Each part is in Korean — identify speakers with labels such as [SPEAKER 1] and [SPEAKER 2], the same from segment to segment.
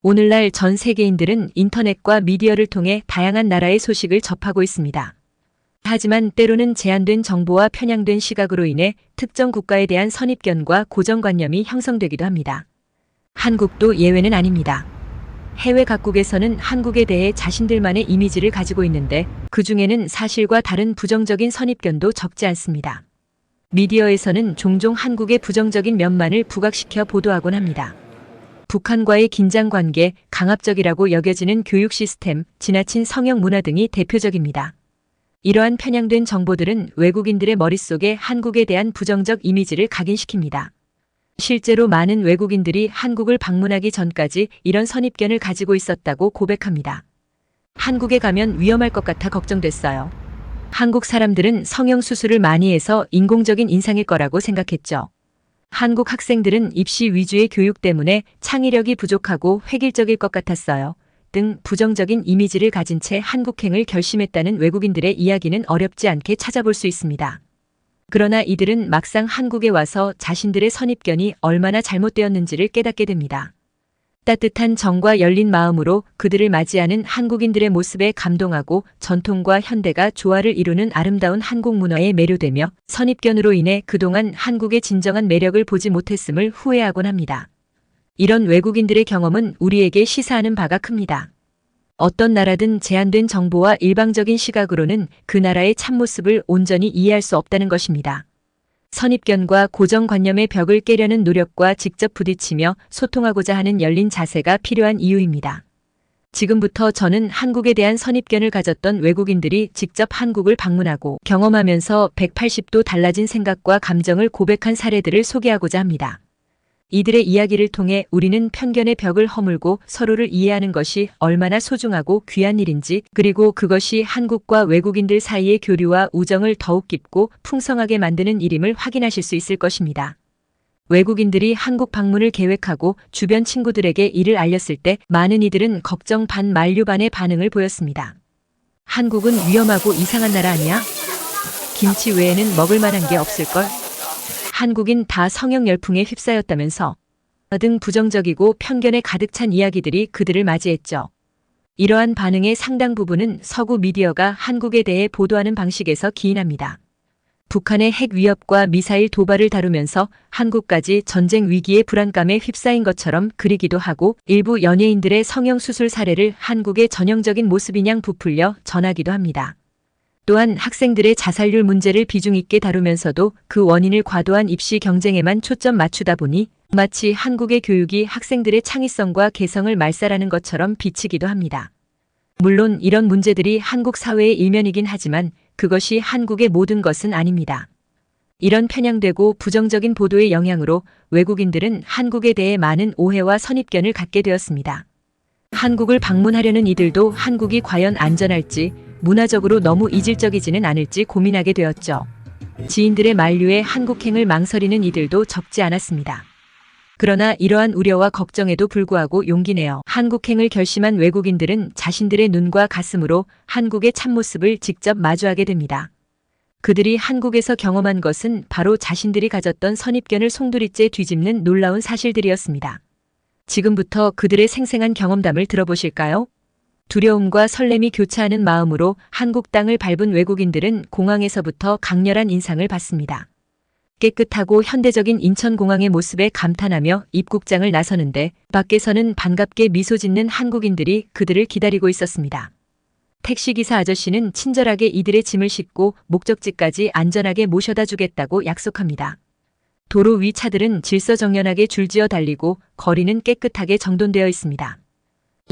[SPEAKER 1] 오늘날 전 세계인들은 인터넷과 미디어를 통해 다양한 나라의 소식을 접하고 있습니다. 하지만 때로는 제한된 정보와 편향된 시각으로 인해 특정 국가에 대한 선입견과 고정관념이 형성되기도 합니다. 한국도 예외는 아닙니다. 해외 각국에서는 한국에 대해 자신들만의 이미지를 가지고 있는데 그 중에는 사실과 다른 부정적인 선입견도 적지 않습니다. 미디어에서는 종종 한국의 부정적인 면만을 부각시켜 보도하곤 합니다. 북한과의 긴장 관계, 강압적이라고 여겨지는 교육 시스템, 지나친 성형 문화 등이 대표적입니다. 이러한 편향된 정보들은 외국인들의 머릿속에 한국에 대한 부정적 이미지를 각인시킵니다. 실제로 많은 외국인들이 한국을 방문하기 전까지 이런 선입견을 가지고 있었다고 고백합니다. 한국에 가면 위험할 것 같아 걱정됐어요. 한국 사람들은 성형 수술을 많이 해서 인공적인 인상일 거라고 생각했죠. 한국 학생들은 입시 위주의 교육 때문에 창의력이 부족하고 획일적일 것 같았어요. 등 부정적인 이미지를 가진 채 한국행을 결심했다는 외국인들의 이야기는 어렵지 않게 찾아볼 수 있습니다. 그러나 이들은 막상 한국에 와서 자신들의 선입견이 얼마나 잘못되었는지를 깨닫게 됩니다. 따뜻한 정과 열린 마음으로 그들을 맞이하는 한국인들의 모습에 감동하고 전통과 현대가 조화를 이루는 아름다운 한국 문화에 매료되며 선입견으로 인해 그동안 한국의 진정한 매력을 보지 못했음을 후회하곤 합니다. 이런 외국인들의 경험은 우리에게 시사하는 바가 큽니다. 어떤 나라든 제한된 정보와 일방적인 시각으로는 그 나라의 참모습을 온전히 이해할 수 없다는 것입니다. 선입견과 고정관념의 벽을 깨려는 노력과 직접 부딪히며 소통하고자 하는 열린 자세가 필요한 이유입니다. 지금부터 저는 한국에 대한 선입견을 가졌던 외국인들이 직접 한국을 방문하고 경험하면서 180도 달라진 생각과 감정을 고백한 사례들을 소개하고자 합니다. 이들의 이야기를 통해 우리는 편견의 벽을 허물고 서로를 이해하는 것이 얼마나 소중하고 귀한 일인지 그리고 그것이 한국과 외국인들 사이의 교류와 우정을 더욱 깊고 풍성하게 만드는 일임을 확인하실 수 있을 것입니다. 외국인들이 한국 방문을 계획하고 주변 친구들에게 이를 알렸을 때 많은 이들은 걱정 반 만류 반의 반응을 보였습니다. 한국은 위험하고 이상한 나라 아니야? 김치 외에는 먹을 만한 게 없을걸? 한국인 다 성형 열풍에 휩싸였다면서 등 부정적이고 편견에 가득 찬 이야기들이 그들을 맞이했죠. 이러한 반응의 상당 부분은 서구 미디어가 한국에 대해 보도하는 방식에서 기인합니다. 북한의 핵 위협과 미사일 도발을 다루면서 한국까지 전쟁 위기의 불안감에 휩싸인 것처럼 그리기도 하고 일부 연예인들의 성형 수술 사례를 한국의 전형적인 모습이냥 부풀려 전하기도 합니다. 또한 학생들의 자살률 문제를 비중 있게 다루면서도 그 원인을 과도한 입시 경쟁에만 초점 맞추다 보니 마치 한국의 교육이 학생들의 창의성과 개성을 말살하는 것처럼 비치기도 합니다. 물론 이런 문제들이 한국 사회의 일면이긴 하지만 그것이 한국의 모든 것은 아닙니다. 이런 편향되고 부정적인 보도의 영향으로 외국인들은 한국에 대해 많은 오해와 선입견을 갖게 되었습니다. 한국을 방문하려는 이들도 한국이 과연 안전할지 문화적으로 너무 이질적이지는 않을지 고민하게 되었죠. 지인들의 만류에 한국행을 망설이는 이들도 적지 않았습니다. 그러나 이러한 우려와 걱정에도 불구하고 용기 내어 한국행을 결심한 외국인들은 자신들의 눈과 가슴으로 한국의 참모습을 직접 마주하게 됩니다. 그들이 한국에서 경험한 것은 바로 자신들이 가졌던 선입견을 송두리째 뒤집는 놀라운 사실들이었습니다. 지금부터 그들의 생생한 경험담을 들어보실까요? 두려움과 설렘이 교차하는 마음으로 한국 땅을 밟은 외국인들은 공항에서부터 강렬한 인상을 받습니다. 깨끗하고 현대적인 인천공항의 모습에 감탄하며 입국장을 나서는데 밖에서는 반갑게 미소 짓는 한국인들이 그들을 기다리고 있었습니다. 택시기사 아저씨는 친절하게 이들의 짐을 싣고 목적지까지 안전하게 모셔다 주겠다고 약속합니다. 도로 위 차들은 질서정연하게 줄지어 달리고 거리는 깨끗하게 정돈되어 있습니다.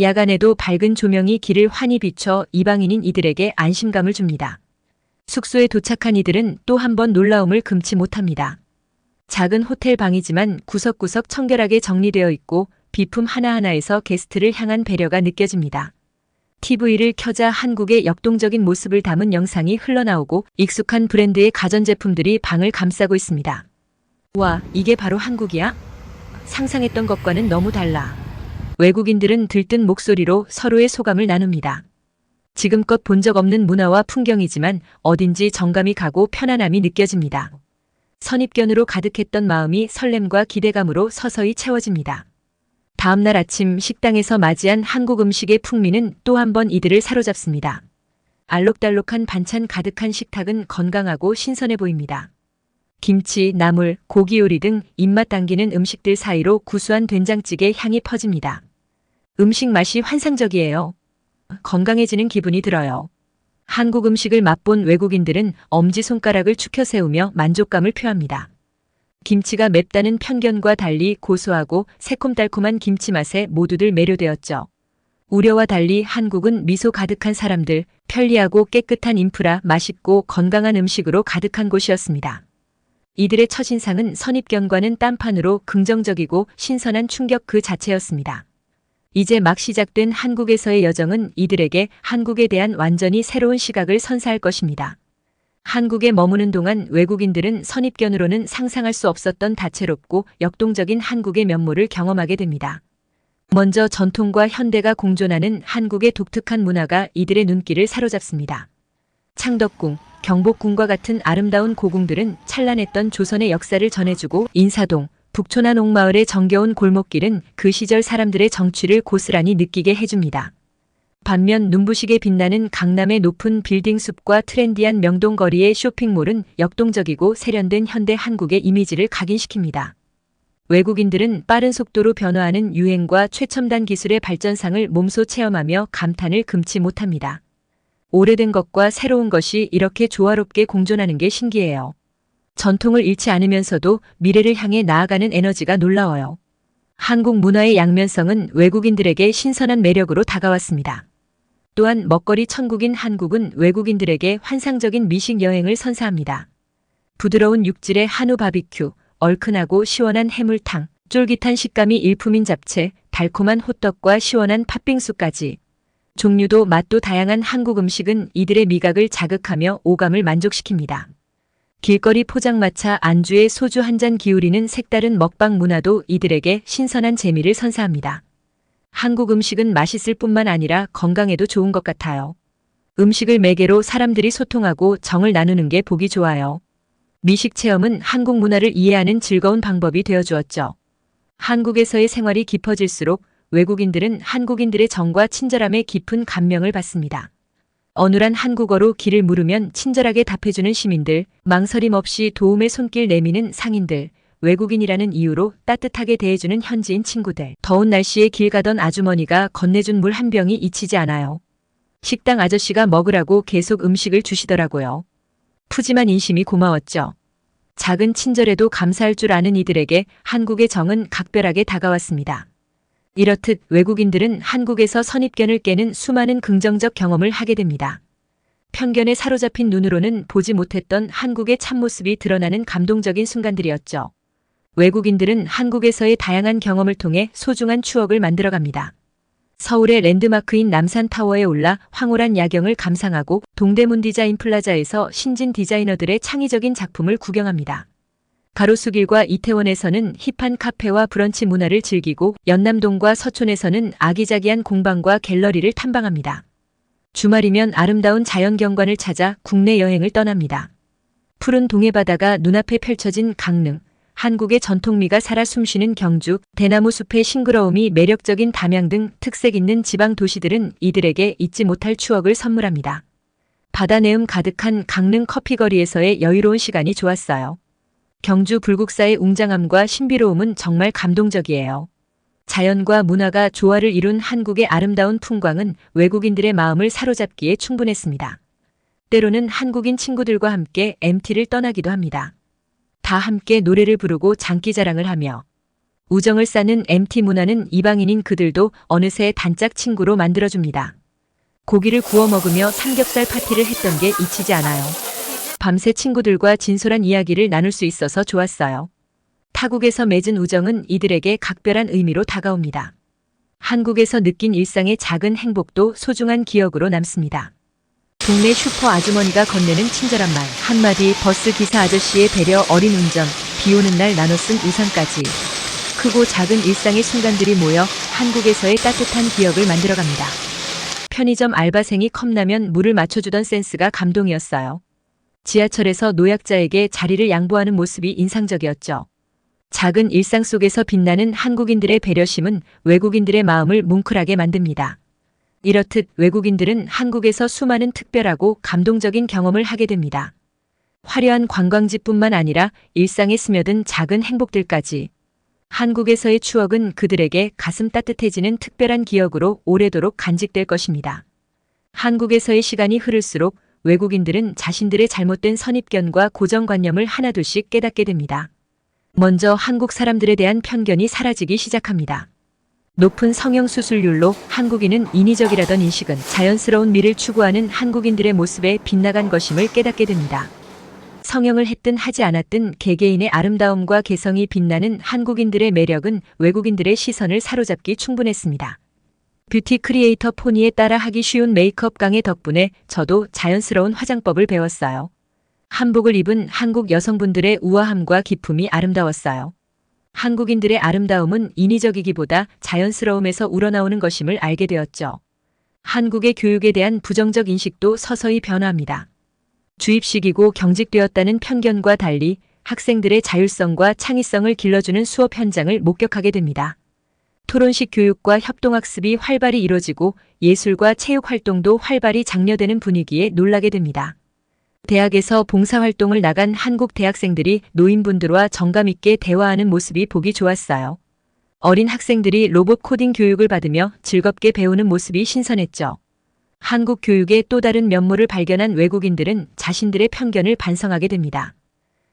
[SPEAKER 1] 야간에도 밝은 조명이 길을 환히 비춰 이방인인 이들에게 안심감을 줍니다. 숙소에 도착한 이들은 또 한 번 놀라움을 금치 못합니다. 작은 호텔 방이지만 구석구석 청결하게 정리되어 있고 비품 하나하나에서 게스트를 향한 배려가 느껴집니다. TV를 켜자 한국의 역동적인 모습을 담은 영상이 흘러나오고 익숙한 브랜드의 가전제품들이 방을 감싸고 있습니다. 와, 이게 바로 한국이야? 상상했던 것과는 너무 달라. 외국인들은 들뜬 목소리로 서로의 소감을 나눕니다. 지금껏 본 적 없는 문화와 풍경이지만 어딘지 정감이 가고 편안함이 느껴집니다. 선입견으로 가득했던 마음이 설렘과 기대감으로 서서히 채워집니다. 다음날 아침 식당에서 맞이한 한국 음식의 풍미는 또 한 번 이들을 사로잡습니다. 알록달록한 반찬 가득한 식탁은 건강하고 신선해 보입니다. 김치, 나물, 고기 요리 등 입맛 당기는 음식들 사이로 구수한 된장찌개 향이 퍼집니다. 음식 맛이 환상적이에요. 건강해지는 기분이 들어요. 한국 음식을 맛본 외국인들은 엄지손가락을 축혀 세우며 만족감을 표합니다. 김치가 맵다는 편견과 달리 고소하고 새콤달콤한 김치 맛에 모두들 매료되었죠. 우려와 달리 한국은 미소 가득한 사람들, 편리하고 깨끗한 인프라, 맛있고 건강한 음식으로 가득한 곳이었습니다. 이들의 첫인상은 선입견과는 딴판으로 긍정적이고 신선한 충격 그 자체였습니다. 이제 막 시작된 한국에서의 여정은 이들에게 한국에 대한 완전히 새로운 시각을 선사할 것입니다. 한국에 머무는 동안 외국인들은 선입견으로는 상상할 수 없었던 다채롭고 역동적인 한국의 면모를 경험하게 됩니다. 먼저 전통과 현대가 공존하는 한국의 독특한 문화가 이들의 눈길을 사로잡습니다. 창덕궁, 경복궁과 같은 아름다운 고궁들은 찬란했던 조선의 역사를 전해주고 인사동, 북촌한 옥마을의 정겨운 골목길은 그 시절 사람들의 정취를 고스란히 느끼게 해줍니다. 반면 눈부시게 빛나는 강남의 높은 빌딩 숲과 트렌디한 명동거리의 쇼핑몰은 역동적이고 세련된 현대 한국의 이미지를 각인시킵니다. 외국인들은 빠른 속도로 변화하는 유행과 최첨단 기술의 발전상을 몸소 체험하며 감탄을 금치 못합니다. 오래된 것과 새로운 것이 이렇게 조화롭게 공존하는 게 신기해요. 전통을 잃지 않으면서도 미래를 향해 나아가는 에너지가 놀라워요. 한국 문화의 양면성은 외국인들에게 신선한 매력으로 다가왔습니다. 또한 먹거리 천국인 한국은 외국인들에게 환상적인 미식 여행을 선사합니다. 부드러운 육질의 한우 바비큐, 얼큰하고 시원한 해물탕, 쫄깃한 식감이 일품인 잡채, 달콤한 호떡과 시원한 팥빙수까지 종류도 맛도 다양한 한국 음식은 이들의 미각을 자극하며 오감을 만족시킵니다. 길거리 포장마차 안주에 소주 한 잔 기울이는 색다른 먹방 문화도 이들에게 신선한 재미를 선사합니다. 한국 음식은 맛있을 뿐만 아니라 건강에도 좋은 것 같아요. 음식을 매개로 사람들이 소통하고 정을 나누는 게 보기 좋아요. 미식 체험은 한국 문화를 이해하는 즐거운 방법이 되어 주었죠. 한국에서의 생활이 깊어질수록 외국인들은 한국인들의 정과 친절함에 깊은 감명을 받습니다. 어눌한 한국어로 길을 물으면 친절하게 답해주는 시민들, 망설임 없이 도움의 손길 내미는 상인들, 외국인이라는 이유로 따뜻하게 대해주는 현지인 친구들, 더운 날씨에 길 가던 아주머니가 건네준 물 한 병이 잊히지 않아요. 식당 아저씨가 먹으라고 계속 음식을 주시더라고요. 푸짐한 인심이 고마웠죠. 작은 친절에도 감사할 줄 아는 이들에게 한국의 정은 각별하게 다가왔습니다. 이렇듯 외국인들은 한국에서 선입견을 깨는 수많은 긍정적 경험을 하게 됩니다. 편견에 사로잡힌 눈으로는 보지 못했던 한국의 참모습이 드러나는 감동적인 순간들이었죠. 외국인들은 한국에서의 다양한 경험을 통해 소중한 추억을 만들어갑니다. 서울의 랜드마크인 남산타워에 올라 황홀한 야경을 감상하고 동대문 디자인 플라자에서 신진 디자이너들의 창의적인 작품을 구경합니다. 가로수길과 이태원에서는 힙한 카페와 브런치 문화를 즐기고 연남동과 서촌에서는 아기자기한 공방과 갤러리를 탐방합니다. 주말이면 아름다운 자연 경관을 찾아 국내 여행을 떠납니다. 푸른 동해바다가 눈앞에 펼쳐진 강릉, 한국의 전통미가 살아 숨쉬는 경주, 대나무 숲의 싱그러움이 매력적인 담양 등 특색 있는 지방 도시들은 이들에게 잊지 못할 추억을 선물합니다. 바다 내음 가득한 강릉 커피거리에서의 여유로운 시간이 좋았어요. 경주 불국사의 웅장함과 신비로움은 정말 감동적이에요. 자연과 문화가 조화를 이룬 한국의 아름다운 풍광은 외국인들의 마음을 사로잡기에 충분했습니다. 때로는 한국인 친구들과 함께 MT를 떠나기도 합니다. 다 함께 노래를 부르고 장기자랑을 하며 우정을 쌓는 MT 문화는 이방인인 그들도 어느새 단짝 친구로 만들어줍니다. 고기를 구워 먹으며 삼겹살 파티를 했던 게 잊히지 않아요. 밤새 친구들과 진솔한 이야기를 나눌 수 있어서 좋았어요. 타국에서 맺은 우정은 이들에게 각별한 의미로 다가옵니다. 한국에서 느낀 일상의 작은 행복도 소중한 기억으로 남습니다. 동네 슈퍼 아주머니가 건네는 친절한 말 한마디 버스 기사 아저씨의 배려 어린 운전 비 오는 날 나눠 쓴 우산까지 크고 작은 일상의 순간들이 모여 한국에서의 따뜻한 기억을 만들어갑니다. 편의점 알바생이 컵라면 물을 맞춰주던 센스가 감동이었어요. 지하철에서 노약자에게 자리를 양보하는 모습이 인상적이었죠. 작은 일상 속에서 빛나는 한국인들의 배려심은 외국인들의 마음을 뭉클하게 만듭니다. 이렇듯 외국인들은 한국에서 수많은 특별하고 감동적인 경험을 하게 됩니다. 화려한 관광지뿐만 아니라 일상에 스며든 작은 행복들까지 한국에서의 추억은 그들에게 가슴 따뜻해지는 특별한 기억으로 오래도록 간직될 것입니다. 한국에서의 시간이 흐를수록 외국인들은 자신들의 잘못된 선입견과 고정관념을 하나둘씩 깨닫게 됩니다. 먼저 한국 사람들에 대한 편견이 사라지기 시작합니다. 높은 성형 수술률로 한국인은 인위적이라던 인식은 자연스러운 미를 추구하는 한국인들의 모습에 빗나간 것임을 깨닫게 됩니다. 성형을 했든 하지 않았든 개개인의 아름다움과 개성이 빛나는 한국인들의 매력은 외국인들의 시선을 사로잡기 충분했습니다. 뷰티 크리에이터 포니에 따라 하기 쉬운 메이크업 강의 덕분에 저도 자연스러운 화장법을 배웠어요. 한복을 입은 한국 여성분들의 우아함과 기품이 아름다웠어요. 한국인들의 아름다움은 인위적이기보다 자연스러움에서 우러나오는 것임을 알게 되었죠. 한국의 교육에 대한 부정적 인식도 서서히 변화합니다. 주입식이고 경직되었다는 편견과 달리 학생들의 자율성과 창의성을 길러주는 수업 현장을 목격하게 됩니다. 토론식 교육과 협동학습이 활발히 이뤄지고 예술과 체육 활동도 활발히 장려되는 분위기에 놀라게 됩니다. 대학에서 봉사활동을 나간 한국 대학생들이 노인분들과 정감있게 대화하는 모습이 보기 좋았어요. 어린 학생들이 로봇 코딩 교육을 받으며 즐겁게 배우는 모습이 신선했죠. 한국 교육의 또 다른 면모를 발견한 외국인들은 자신들의 편견을 반성하게 됩니다.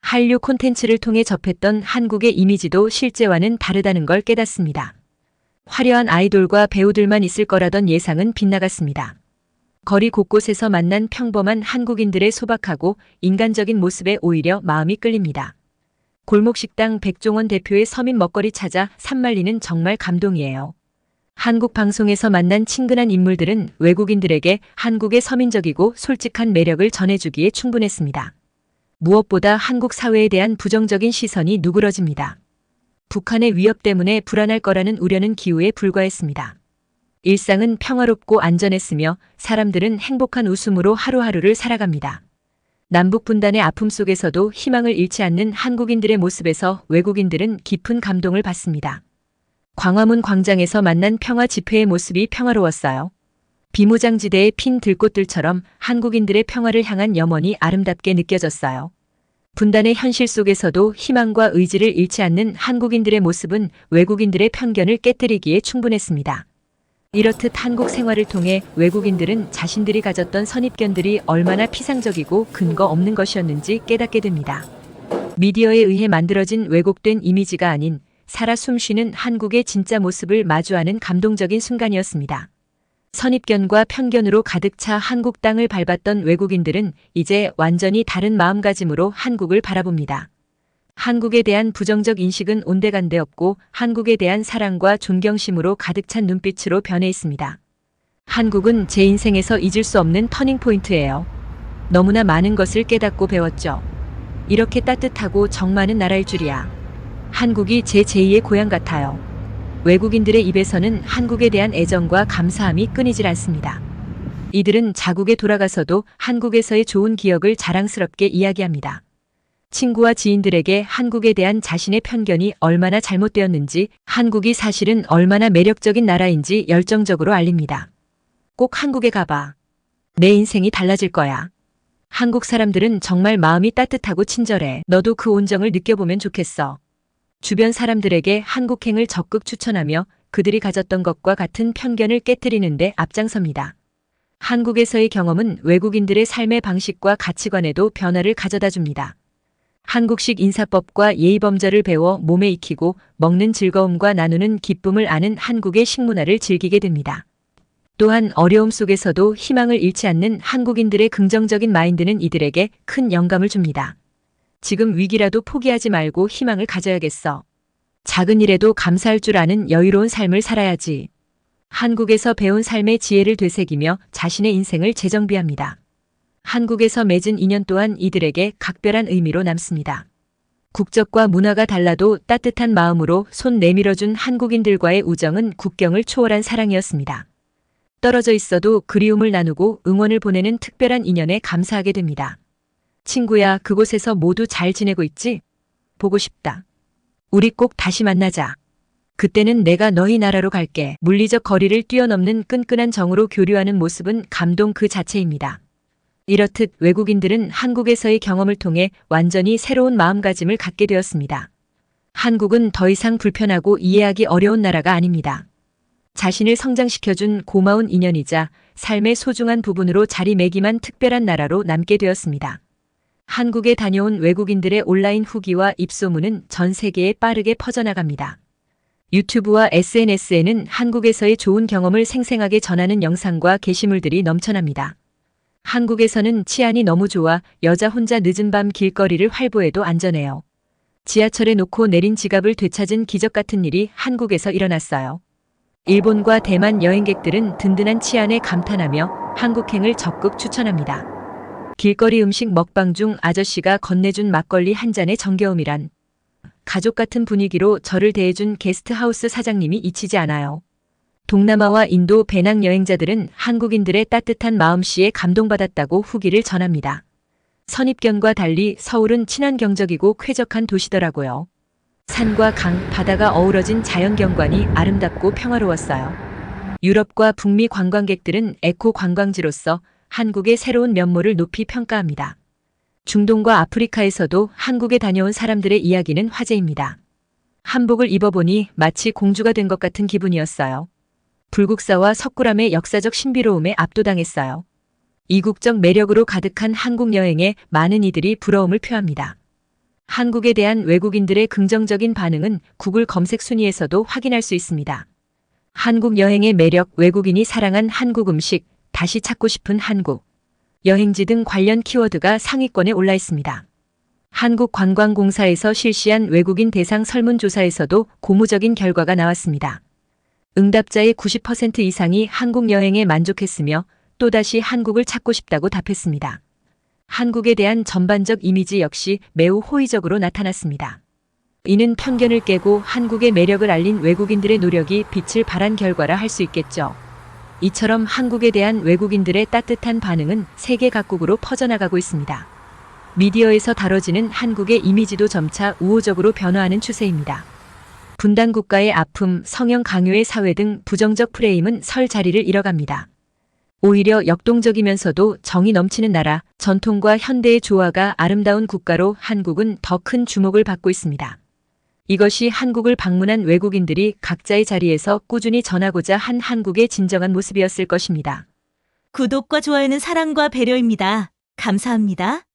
[SPEAKER 1] 한류 콘텐츠를 통해 접했던 한국의 이미지도 실제와는 다르다는 걸 깨닫습니다. 화려한 아이돌과 배우들만 있을 거라던 예상은 빗나갔습니다. 거리 곳곳에서 만난 평범한 한국인들의 소박하고 인간적인 모습에 오히려 마음이 끌립니다. 골목식당 백종원 대표의 서민 먹거리 찾아 산말리는 정말 감동이에요. 한국 방송에서 만난 친근한 인물들은 외국인들에게 한국의 서민적이고 솔직한 매력을 전해주기에 충분했습니다. 무엇보다 한국 사회에 대한 부정적인 시선이 누그러집니다. 북한의 위협 때문에 불안할 거라는 우려는 기우에 불과했습니다. 일상은 평화롭고 안전했으며 사람들은 행복한 웃음으로 하루하루를 살아갑니다. 남북 분단의 아픔 속에서도 희망을 잃지 않는 한국인들의 모습에서 외국인들은 깊은 감동을 받습니다. 광화문 광장에서 만난 평화 집회의 모습이 평화로웠어요. 비무장지대의 핀 들꽃들처럼 한국인들의 평화를 향한 염원이 아름답게 느껴졌어요. 분단의 현실 속에서도 희망과 의지를 잃지 않는 한국인들의 모습은 외국인들의 편견을 깨뜨리기에 충분했습니다. 이렇듯 한국 생활을 통해 외국인들은 자신들이 가졌던 선입견들이 얼마나 피상적이고 근거 없는 것이었는지 깨닫게 됩니다. 미디어에 의해 만들어진 왜곡된 이미지가 아닌 살아 숨쉬는 한국의 진짜 모습을 마주하는 감동적인 순간이었습니다. 선입견과 편견으로 가득 차 한국 땅을 밟았던 외국인들은 이제 완전히 다른 마음가짐으로 한국을 바라봅니다. 한국에 대한 부정적 인식은 온데간데 없고 한국에 대한 사랑과 존경심으로 가득 찬 눈빛으로 변해 있습니다. 한국은 제 인생에서 잊을 수 없는 터닝포인트예요. 너무나 많은 것을 깨닫고 배웠죠. 이렇게 따뜻하고 정 많은 나라일 줄이야. 한국이 제 제2의 고향 같아요. 외국인들의 입에서는 한국에 대한 애정과 감사함이 끊이질 않습니다. 이들은 자국에 돌아가서도 한국에서의 좋은 기억을 자랑스럽게 이야기합니다. 친구와 지인들에게 한국에 대한 자신의 편견이 얼마나 잘못되었는지, 한국이 사실은 얼마나 매력적인 나라인지 열정적으로 알립니다. 꼭 한국에 가봐. 내 인생이 달라질 거야. 한국 사람들은 정말 마음이 따뜻하고 친절해. 너도 그 온정을 느껴보면 좋겠어. 주변 사람들에게 한국행을 적극 추천하며 그들이 가졌던 것과 같은 편견을 깨뜨리는데 앞장섭니다. 한국에서의 경험은 외국인들의 삶의 방식과 가치관에도 변화를 가져다 줍니다. 한국식 인사법과 예의범절을 배워 몸에 익히고 먹는 즐거움과 나누는 기쁨을 아는 한국의 식문화를 즐기게 됩니다. 또한 어려움 속에서도 희망을 잃지 않는 한국인들의 긍정적인 마인드는 이들에게 큰 영감을 줍니다. 지금 위기라도 포기하지 말고 희망을 가져야겠어. 작은 일에도 감사할 줄 아는 여유로운 삶을 살아야지. 한국에서 배운 삶의 지혜를 되새기며 자신의 인생을 재정비합니다. 한국에서 맺은 인연 또한 이들에게 각별한 의미로 남습니다. 국적과 문화가 달라도 따뜻한 마음으로 손 내밀어준 한국인들과의 우정은 국경을 초월한 사랑이었습니다. 떨어져 있어도 그리움을 나누고 응원을 보내는 특별한 인연에 감사하게 됩니다. 친구야, 그곳에서 모두 잘 지내고 있지? 보고 싶다. 우리 꼭 다시 만나자. 그때는 내가 너희 나라로 갈게. 물리적 거리를 뛰어넘는 끈끈한 정으로 교류하는 모습은 감동 그 자체입니다. 이렇듯 외국인들은 한국에서의 경험을 통해 완전히 새로운 마음가짐을 갖게 되었습니다. 한국은 더 이상 불편하고 이해하기 어려운 나라가 아닙니다. 자신을 성장시켜준 고마운 인연이자 삶의 소중한 부분으로 자리매김한 특별한 나라로 남게 되었습니다. 한국에 다녀온 외국인들의 온라인 후기와 입소문은 전 세계에 빠르게 퍼져나갑니다. 유튜브와 SNS에는 한국에서의 좋은 경험을 생생하게 전하는 영상과 게시물들이 넘쳐납니다. 한국에서는 치안이 너무 좋아 여자 혼자 늦은 밤 길거리를 활보해도 안전해요. 지하철에 놓고 내린 지갑을 되찾은 기적 같은 일이 한국에서 일어났어요. 일본과 대만 여행객들은 든든한 치안에 감탄하며 한국행을 적극 추천합니다. 길거리 음식 먹방 중 아저씨가 건네준 막걸리 한 잔의 정겨움이란 가족 같은 분위기로 저를 대해준 게스트하우스 사장님이 잊히지 않아요. 동남아와 인도 배낭 여행자들은 한국인들의 따뜻한 마음씨에 감동받았다고 후기를 전합니다. 선입견과 달리 서울은 친환경적이고 쾌적한 도시더라고요. 산과 강, 바다가 어우러진 자연경관이 아름답고 평화로웠어요. 유럽과 북미 관광객들은 에코 관광지로서 한국의 새로운 면모를 높이 평가합니다. 중동과 아프리카에서도 한국에 다녀온 사람들의 이야기는 화제입니다. 한복을 입어보니 마치 공주가 된 것 같은 기분이었어요. 불국사와 석굴암의 역사적 신비로움에 압도당했어요. 이국적 매력으로 가득한 한국 여행에 많은 이들이 부러움을 표합니다. 한국에 대한 외국인들의 긍정적인 반응은 구글 검색 순위에서도 확인할 수 있습니다. 한국 여행의 매력, 외국인이 사랑한 한국 음식, 다시 찾고 싶은 한국, 여행지 등 관련 키워드가 상위권에 올라 있습니다. 한국관광공사에서 실시한 외국인 대상 설문조사에서도 고무적인 결과가 나왔습니다. 응답자의 90% 이상이 한국 여행에 만족했으며 또다시 한국을 찾고 싶다고 답했습니다. 한국에 대한 전반적 이미지 역시 매우 호의적으로 나타났습니다. 이는 편견을 깨고 한국의 매력을 알린 외국인들의 노력이 빛을 발한 결과라 할 수 있겠죠. 이처럼 한국에 대한 외국인들의 따뜻한 반응은 세계 각국으로 퍼져나가고 있습니다. 미디어에서 다뤄지는 한국의 이미지도 점차 우호적으로 변화하는 추세입니다. 분단 국가의 아픔, 성형 강요의 사회 등 부정적 프레임은 설 자리를 잃어갑니다. 오히려 역동적이면서도 정이 넘치는 나라, 전통과 현대의 조화가 아름다운 국가로 한국은 더 큰 주목을 받고 있습니다. 이것이 한국을 방문한 외국인들이 각자의 자리에서 꾸준히 전하고자 한 한국의 진정한 모습이었을 것입니다.
[SPEAKER 2] 구독과 좋아요는 사랑과 배려입니다. 감사합니다.